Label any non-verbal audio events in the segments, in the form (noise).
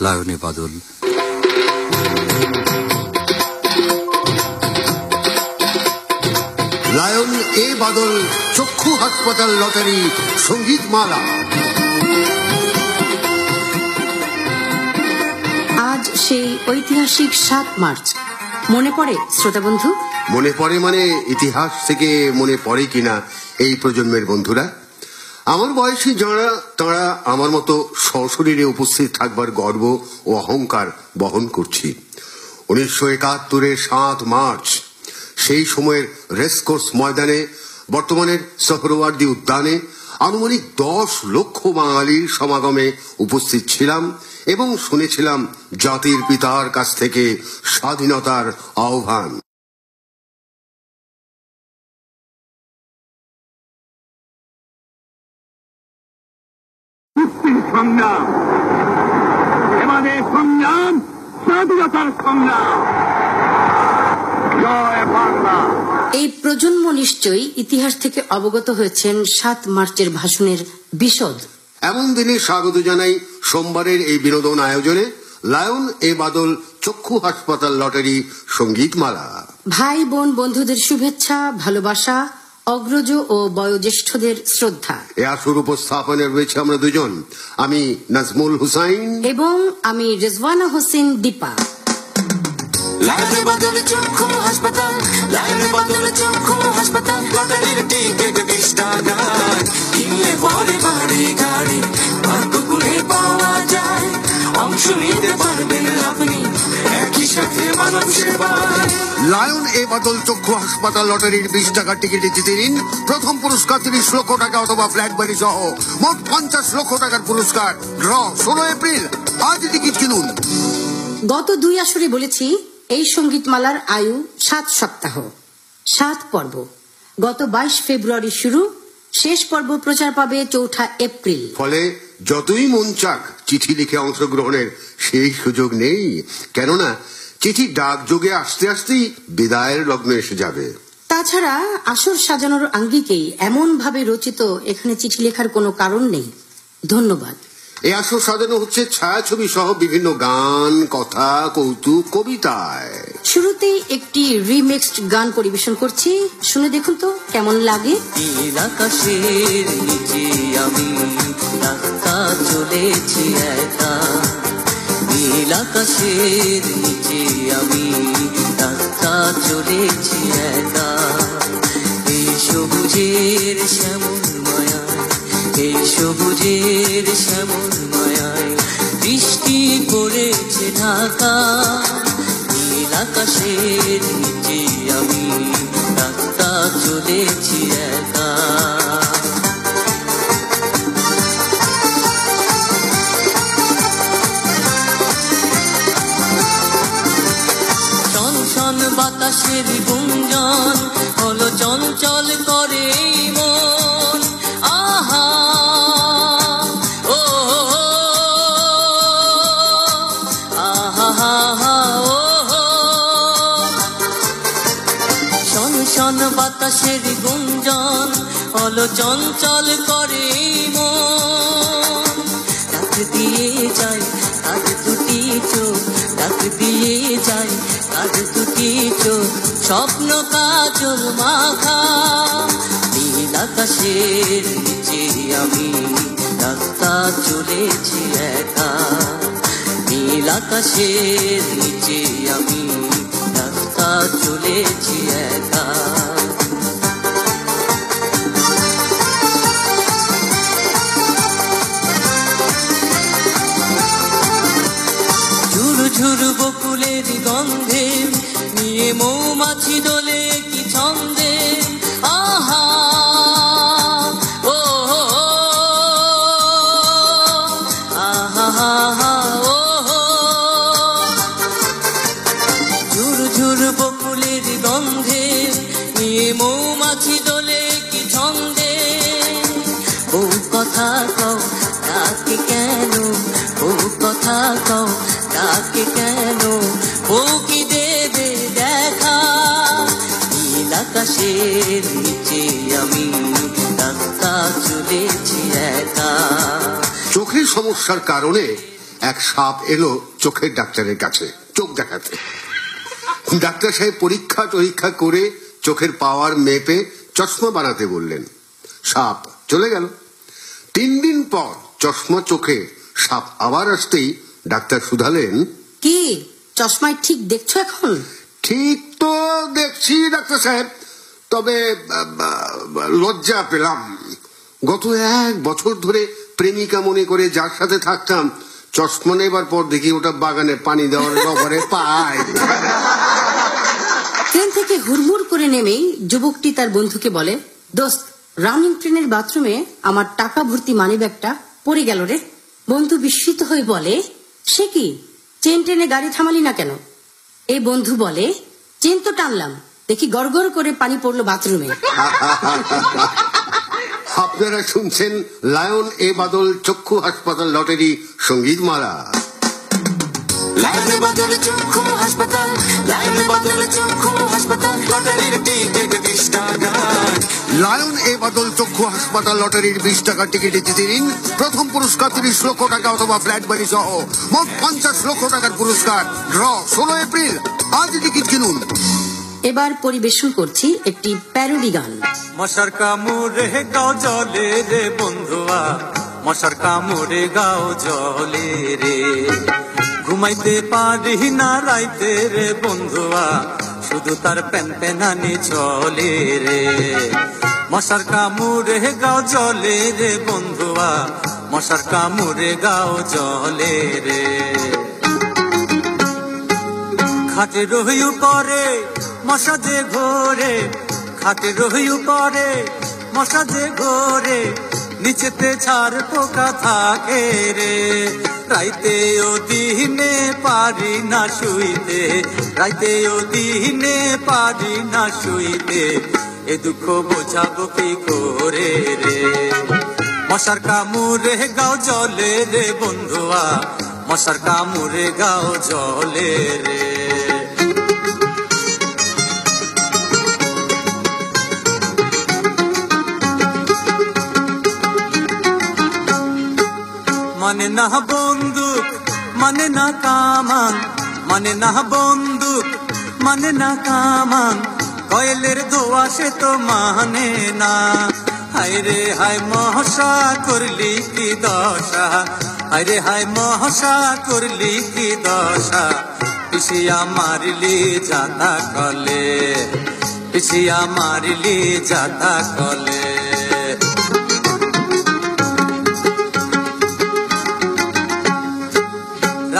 লায়নে বাদল। Lion এ বাদল চক্ষু হাসপাতাল lottery সংগীত মালা আজ সেই ঐতিহাসিক সাত মার্চ। মনে পড়ে শ্রোতা বন্ধু? মনে পড়ে মানে ইতিহাস থেকে মনে পড়ে কিনা এই প্রজন্মের বন্ধুরা? আমার বয়সী যাঁরা, তাঁরা আমার মতো সশরীরে উপস্থিত থাকবার গর্ব ও অহংকার বহন করছি। উনিশশো একাত্তরের সাত মার্চ, সেই সময়ের রেসকোর্স ময়দানে, বর্তমানের সহরওয়ার্দী উদ্যানে আনুমানিক দশ লক্ষ বাঙালির সমাগমে উপস্থিত ছিলাম এবং শুনেছিলাম জাতির পিতার কাছ থেকে স্বাধীনতার আহ্বান। সংগ্রাম। এবারে সংগ্রাম স্বাধীনতার সংগ্রাম। জয় বাংলা। এই প্রজন্ম নিশ্চয়ই ইতিহাস থেকে অবগত হয়েছেন সাত মার্চের ভাষণের বিশদ। এমন দিনে স্বাগত জানাই সোমবারের এই বিনোদন আয়োজনে লায়ন এ বাদল চক্ষু হাসপাতাল লটারি সঙ্গীতমালা। ভাই বোন বন্ধুদের শুভেচ্ছা ভালোবাসা অগ্রজ ও বয়োজ্যেষ্ঠদের শ্রদ্ধা। এ আসর উপস্থাপনে রয়েছে আমরা দুজন। আমি নাজমুল হুসাইন। এবং আমি রেজওয়ানা হোসেন দীপা। লাইনে বদলে চক্ষু হাসপাতাল লাইনে বদলে চক্ষু হাসপাতাল লটারির টিকিট বিশ কিনলে পরে বাড়ি গাড়ি ভাগ্য পাওয়া যায়। অংশ নিতে পারবেন আপনি একই সাথে মানব সেবায় লায়ন এ বাদল চক্ষু হাসপাতাল লটারির বিশ টাকার টিকিট জিতে নিন। প্রথম পুরস্কার তিরিশ লক্ষ টাকা অথবা ফ্ল্যাট বাড়ি সহ মোট পঞ্চাশ লক্ষ টাকার পুরস্কার। ড্র ষোলো এপ্রিল আজ টিকিট কিনুন। গত দুই আসরে বলেছি এই সঙ্গীতমালার আয়ু সাত সপ্তাহ সাত পর্ব। গত বাইশ ফেব্রুয়ারি শুরু শেষ পর্ব প্রচার পাবে চৌঠা এপ্রিল। ফলে যতই মন চাক চিঠি লিখে অংশগ্রহণের সেই সুযোগ নেই। কেননা চিঠি ডাক যোগে আসতে আসতেই বিদায়ের লগ্ন এসে যাবে। তাছাড়া আসর সাজানোর আঙ্গিকেই এমন ভাবে রচিত এখানে চিঠি লেখার কোনো কারণ নেই। ধন্যবাদ। এই আসর সাজানো হচ্ছে ছায়াছবি সহ বিভিন্ন গান কথা কৌতুক কবিতায়। শুরুতেই একটি রিমিক্সড গান পরিবেশন করছি। শুনে দেখুন তো কেমন লাগে। আকাশের নিচে আমি রাস্তা চলেছি একা। নীল আকাশের নিচে আমি রাস্তা চলেছি একা। এই সবুজের শ্যামল মায়ায়, এই সবুজের শ্যামল মায়ায় বৃষ্টি পড়েছে ঢাকা। নীল আকাশের নিচে আমি রাস্তা চলেছি একা। চঞ্চল করে মন। আহা! ও ও বাতাসের গুঞ্জন চঞ্চল করে ডাক দিয়ে যায় দুটি চোখ, ডাক দিয়ে যায় কাজ দুটি চোখ, স্বপ্ন কাজল মাখা। নীল আকাশের নিচে আমি রাস্তা চলেছি একা। নীল আকাশের নিচে আমি রাস্তা চলেছি একা। ঝুরু বকুলের গন্ধে, নিয়ে মৌমাছি দোলে কি ছন্দে? বউ কথা কও, ডাকে কেন? বউ কথা কও, ডাকে কেন? বউ কি দেবে দেখা? নীল আকাশের নিচে আমি রাস্তা চলেছি একা। চোখের সমস্যার কারণে এক সাপ এলো চোখের ডাক্তারের কাছে, চোখ দেখাতে। ডাক্তার সাহেব পরীক্ষা টরীক্ষা করে চোখের পাওয়ার মেপে চশমা বানাতে বললেন সাপ চলে গেল। তিন দিন পর চশমা চোখে সাপ আবার আসতেই ডাক্তার শুধালেন কি? চশমায় ঠিক দেখছ এখন? ঠিক তো দেখছি ডাক্তার সাহেব তবে লজ্জা পেলাম। গত এক বছর ধরে প্রেমিকা মনে করে যার সাথে থাকতাম চশমা নেবার পর দেখি ওটা বাগানে পানি দেওয়ার (laughs) ব্যাপারে পায়। ট্রেন থেকে হুড়মুড় করে নেমেই যুবকটি তার বন্ধুকে বলে, দোস্ত, রানিং ট্রেনের বাথরুমে আমার টাকা ভর্তি মানিব্যাগটা পড়ে গেল রে। বন্ধু বিস্মিত হয়ে বলে, সে কি? চেন ট্রেনে গাড়ি থামালি না কেন? এই বন্ধু বলে, চেন তো টানলাম। দেখি গড়গড় করে পানি পড়ল বাথরুমে। আপনারা শুনছেন লায়ন এ বাদল চক্ষু হাসপাতাল লটারি সঙ্গীতমালা লাইনে বদলে চক্ষু হাসপাতাল লাইনে বদলে চক্ষু হাসপাতাল লটারির টিকিট বিশ টাকা। লায়ন এ বাদল চক্ষু হাসপাতাল লটারির বিশ টাকার টিকিট জিতে নিন প্রথম পুরস্কার তিরিশ লক্ষ টাকা অথবা ফ্ল্যাট বাড়ি সহ মোট পঞ্চাশ লক্ষ টাকার পুরস্কার। ড্র ষোলো এপ্রিল আজ টিকিট কিনুন। এবার পরিবেশন করছি একটি প্যারোডি গান। মশার কামড়ে গাও জলে রে বন্ধুয়া মশার কামড়ে গাও জলে রে। ঘুমাইতে পারি না রাইতে রে বন্ধুয়া, শুধু তার প্যান প্যানানি চলে রে। মশার কামড়ে গাও জলে রে বন্ধুয়া, মশার কামড়ে গাও জলে রে। খাটে রহিউ পরে মশা যে ঘোরে, খাটে রহিউ পরে মশা যে ঘোরে নিচেতে ছাড় পোকা থাকে রে। রাইতে ও দিনে পারি না শুইতে, রাইতে ও দিনে পারি না শুইতে, এ দুঃখ বোঝাবো কি করে রে? মশার কামুরে গাও জলে রে বন্ধুয়া, মশার কামুরে গাও জলে রে। মানে না বন্দুক মানে না কামান মানে না বন্দুক মানে না কামান। কয়েলের দোয়া সে তো মানে না। হায় রে, হায় মহসা করলি কি দশা? হায় রে, হায় মহসা করলি কি দশা? পিছিয়া মারলি যাতা কলে পিছিয়া মারলি যাতা কলে।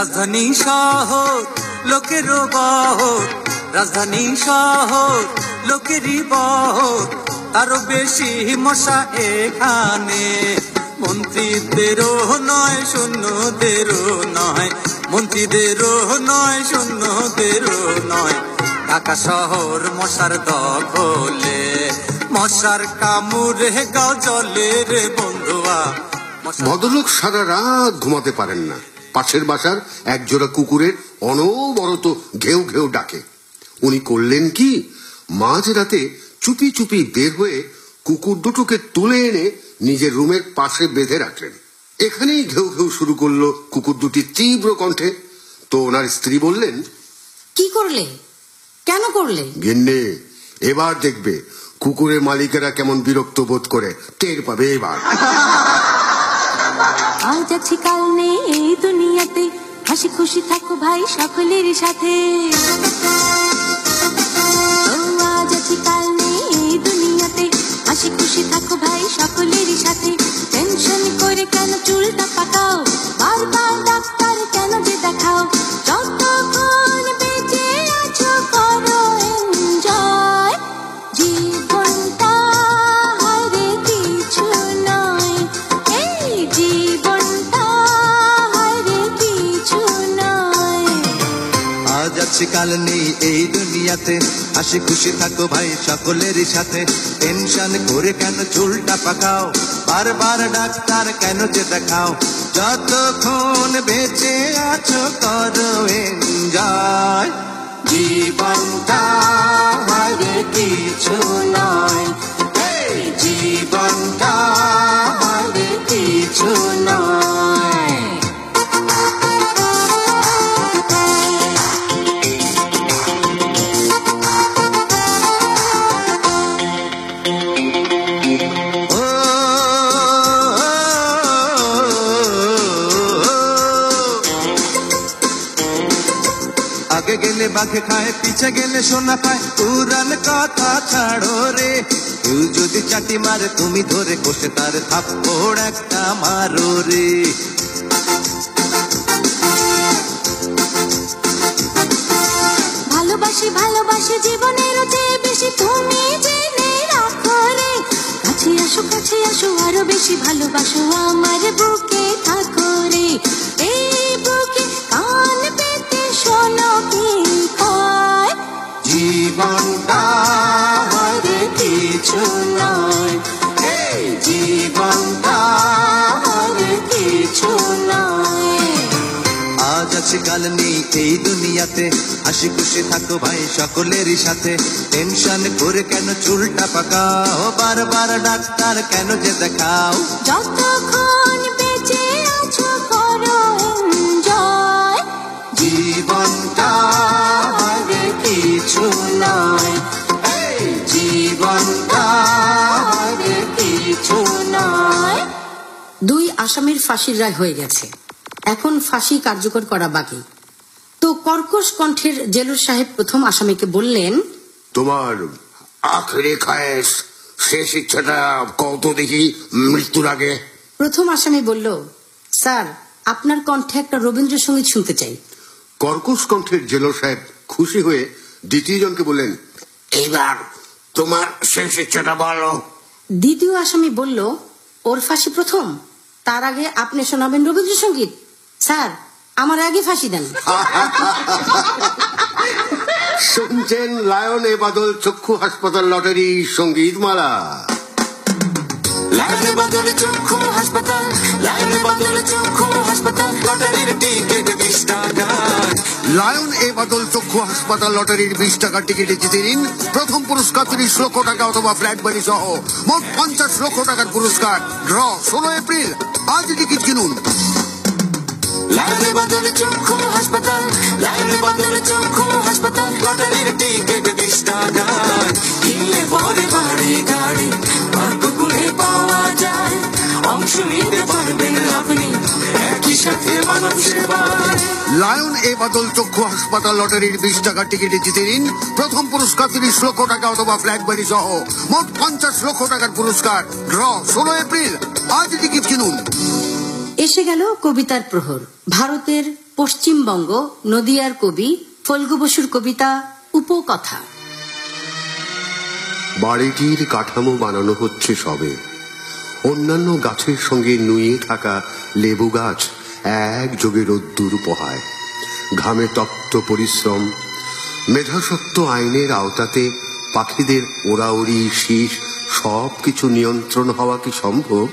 রাজধানী শহর, লোকের বহর। রাজধানী শহর, লোকেরই বহর। তারও বেশি মশা এখানে। মন্ত্রীদেরও নয়, শূন্যদেরও নয়। মন্ত্রীদেরও নয়, শূন্যদেরও নয়। ঢাকা শহর মশার দখলে। মশার কামড়ে গাও জলে রে বন্ধুয়া ভদ্রলোক সারা রাত ঘুমাতে পারেন না। পাশের বাসার এক জোড়া কুকুরের অনবরত ঘেউ ঘেউ ডাকে। উনি করলেন কি? মাঝ রাতে চুপি চুপি বের হয়ে কুকুর দুটোকে তুলে এনে নিজের রুমের পাশে বেঁধে রাখলেন। এখানেই ঘেউ ঘেউ শুরু করল কুকুর দুটি তীব্র কণ্ঠে। তো ওনার স্ত্রী বললেন কি করলে? কেন করলে? গিন্নে এবার দেখবে কুকুরের মালিকেরা কেমন বিরক্ত বোধ করে। টের পাবে এবার। আজ আছে কাল নেই এই দুনিয়াতে। হাসি খুশি থাকো ভাই সকলের সাথে। কাল নেই এই দুনিয়াতে। হাসি খুশি থাকো ভাই সকলেরই সাথে। টেনশন করে কেন চুলটা পাকাও? বারবার ডাক্তার কেন যে দেখাও? যতক্ষণ বেঁচে আছো করো এনজয় জীবনটা কিছু নয়। জীবনটা কিছু নয়। বাঘে খায়, পিছে গেলে সোনা খায় পুরান কথা ছাড়ো রে, কেউ যদি চাটি মারে, তুমি ধরে কষে তার থাপ্পড় একটা মারো রে। ভালোবাসি ভালোবাসি জীবনের চেয়ে বেশি তুমি জেনে রাখো রে। কাছে আসো কাছে আসো, আরও বেশি ভালোবাসো আমার বুকে থাকো রে। এই জীবনটা আমাদের কিছু নয়। এই জীবনটা আমাদের কিছু নয়। আজ আছে কাল নেই এই দুনিয়াতে। হাসি খুশি থাকো ভাই সকলেরই সাথে। টেনশন করে কেন চুলটা পাকাও? বারবার ডাক্তার কেন যে দেখাও? যতক্ষণ বেঁচে আছো করো জীবনটা কিছু নয়। দুই আসামির ফাঁসির রায় হয়ে গেছে। এখন ফাঁসি কার্যকর করা বাকি। তো কর্কশ কণ্ঠের জেলর সাহেব প্রথম আসামিকে বললেন তোমার আখরে খায়েস শেষ ইচ্ছাটা কত দেখি মৃত্যুর আগে? প্রথম আসামি বলল স্যার আপনার কণ্ঠে একটা রবীন্দ্রসঙ্গীত শুনতে চাই। কর্কশ কণ্ঠের জেলর সাহেব খুশি হয়ে দ্বিতীয় জনকে বললেন এইবার তোমার শেষ ইচ্ছাটা বলো। দ্বিতীয় আসামি বলল ওর ফাঁসি প্রথম তার আগে আপনি শোনাবেন রবীন্দ্রসঙ্গীত। স্যার আমার আগে ফাঁসি দেন। শুনছেন লায়ন এ বাদল চক্ষু হাসপাতাল লটারি সংগীত মালা লাইনে বদলে চক্ষু হাসপাতাল লাইনে বদলে চক্ষু হাসপাতাল লটারির টিকিট বিশ টাকা। লায়ন এ বাদল চক্ষু হাসপাতাল লটারির বিশ টাকার টিকিটে জিতে নিন। প্রথম পুরস্কার তিরিশ লক্ষ টাকা অথবা ফ্ল্যাট বাড়ি সহ মোট পঞ্চাশ লক্ষ টাকার পুরস্কার। ড্র ষোলো এপ্রিল আজ টিকিট কিনুন। লাইনে বদলে চক্ষু হাসপাতাল লাইনে বদলে চক্ষু হাসপাতাল লটারির টিকিট বিশ টাকা। কিনলে পরে বাড়ি গাড়ি লায়ন এ বাদল চক্ষু হাসপাতাল লটারির বিশ টিকিটে জিতে নিন। প্রথম পুরস্কার তিরিশ লক্ষ টাকা অথবা ফ্ল্যাট সহ। মোট পঞ্চাশ লক্ষ টাকার পুরস্কার। ড্র ষোলো এপ্রিল। আজ টিকিট কিনুন। এসে গেল কবিতার প্রহর। ভারতের পশ্চিমবঙ্গ নদিয়ার কবি ফল্গু বসুর কবিতা উপকথা। বাড়িটির কাঠামো বানানো হচ্ছে সবে। অন্যান্য গাছের সঙ্গে নুয়ে থাকা লেবু গাছ এক যোগে রোদ্দুর পোহায় ঘামে তপ্ত পরিশ্রম, মেধাসত্ব আইনের আওতাতে পাখিদের ওড়াউড়ি শীষ সব কিছু নিয়ন্ত্রণ হওয়া কি সম্ভব?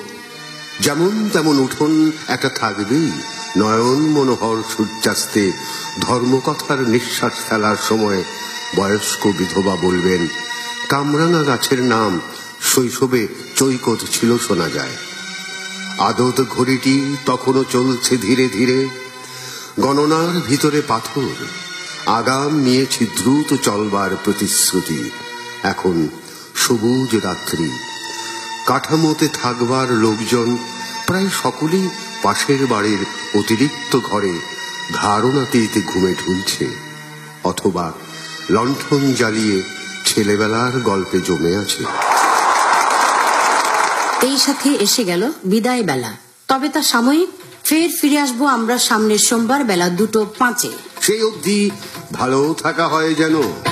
যেমন তেমন উঠোন একটা থাকবেই, নয়ন মনোহর সূর্যাস্তে ধর্মকথার নিঃশ্বাস ফেলার সময় বয়স্ক বিধবা বলবেন, কামরাঙা গাছের নাম শৈশবে চৈকত ছিল শোনা যায়। আদত ঘড়িটি তখনও চলছে ধীরে ধীরে। গণনার ভিতরে পাথর। আগাম নিয়েছি দ্রুত চলবার প্রতিশ্রুতি। এখন সবুজ রাত্রি। কাঠামোতে থাকবার লোকজন প্রায় সকলেই পাশের বাড়ির অতিরিক্ত ঘরে ধারণাতীতে ঘুমে ঢুলছে, অথবা লণ্ঠন জ্বালিয়ে ছেলেবেলার গল্পে জমে আছে। এই সাথে এসে গেল বিদায় বেলা। তবে তা সাময়িক, ফের ফিরে আসব আমরা সামনের সোমবার বেলা দুটো পাঁচে। সেই অবধি ভালো থাকা হয় যেন।